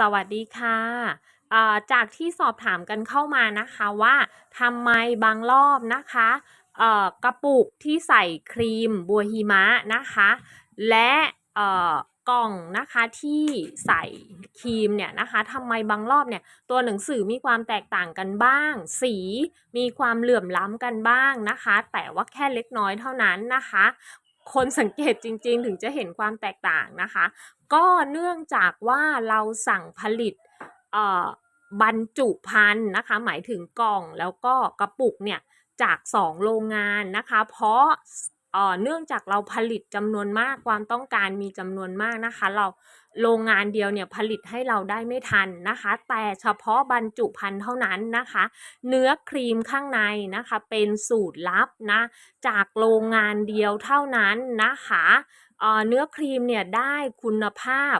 สวัสดีค่ะจากที่สอบถามกันเข้ามานะคะว่าทำไมบางรอบนะคะกระปุกที่ใส่ครีมบัวหิมะนะคะ และกล่องนะคะที่ใส่ครีมเนี่ยนะคะทำไมบางรอบเนี่ยตัวหนังสือมีความแตกต่างกันบ้าง สีมีความเหลื่อมล้ำกันบ้างนะคะ แต่ว่าแค่เล็กน้อยเท่านั้นนะคะ คนสังเกตจริงๆ ถึงจะเห็นความแตกต่างนะคะ ก็เนื่องจากว่าเราสั่งผลิตเออบรรจุภัณฑ์นะคะ หมายถึงกล่องแล้วก็กระปุกเนี่ยจาก 2 โรงงานนะคะ เพราะ เอ่อเนื่องจากเราผลิตจำนวนมากความต้องการมีจำนวนมากนะคะ เราโรงงานเดียวเนี่ยผลิตให้เราได้ไม่ทันนะคะ แต่เฉพาะบรรจุภัณฑ์เท่านั้นนะคะ เนื้อครีมข้างในนะคะ เป็นสูตรลับนะจากโรงงานเดียวเท่านั้นนะคะเนื้อครีมเนี่ยได้คุณภาพ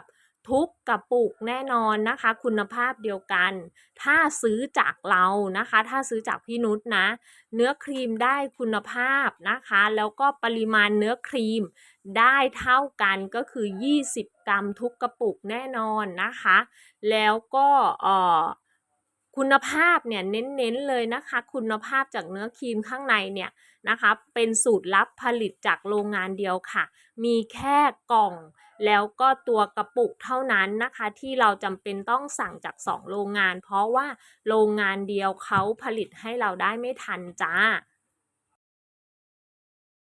ทุกกระปุกแน่นอนนะคะ คุณภาพเดียวกัน ถ้าซื้อจากเรานะคะ ถ้าซื้อจากพี่นุชนะ เนื้อครีมได้คุณภาพนะคะ แล้วก็ปริมาณเนื้อครีมได้เท่ากันก็คือ 20 กรัมทุกกระปุกแน่นอนนะคะ แล้วก็เอ่อคุณภาพเนี่ยเน้นๆเลยนะคะ คุณภาพจากเนื้อครีมข้างในเนี่ยนะคะ เป็นสูตรลับผลิตจากโรงงานเดียวค่ะ มีแค่กล่อง แล้วก็ตัวกระปุกเท่านั้นนะคะที่เราจำเป็นต้องสั่งจาก 2 โรงงาน เพราะว่าโรงงานเดียวเขาผลิตให้เราได้ไม่ทันจ้า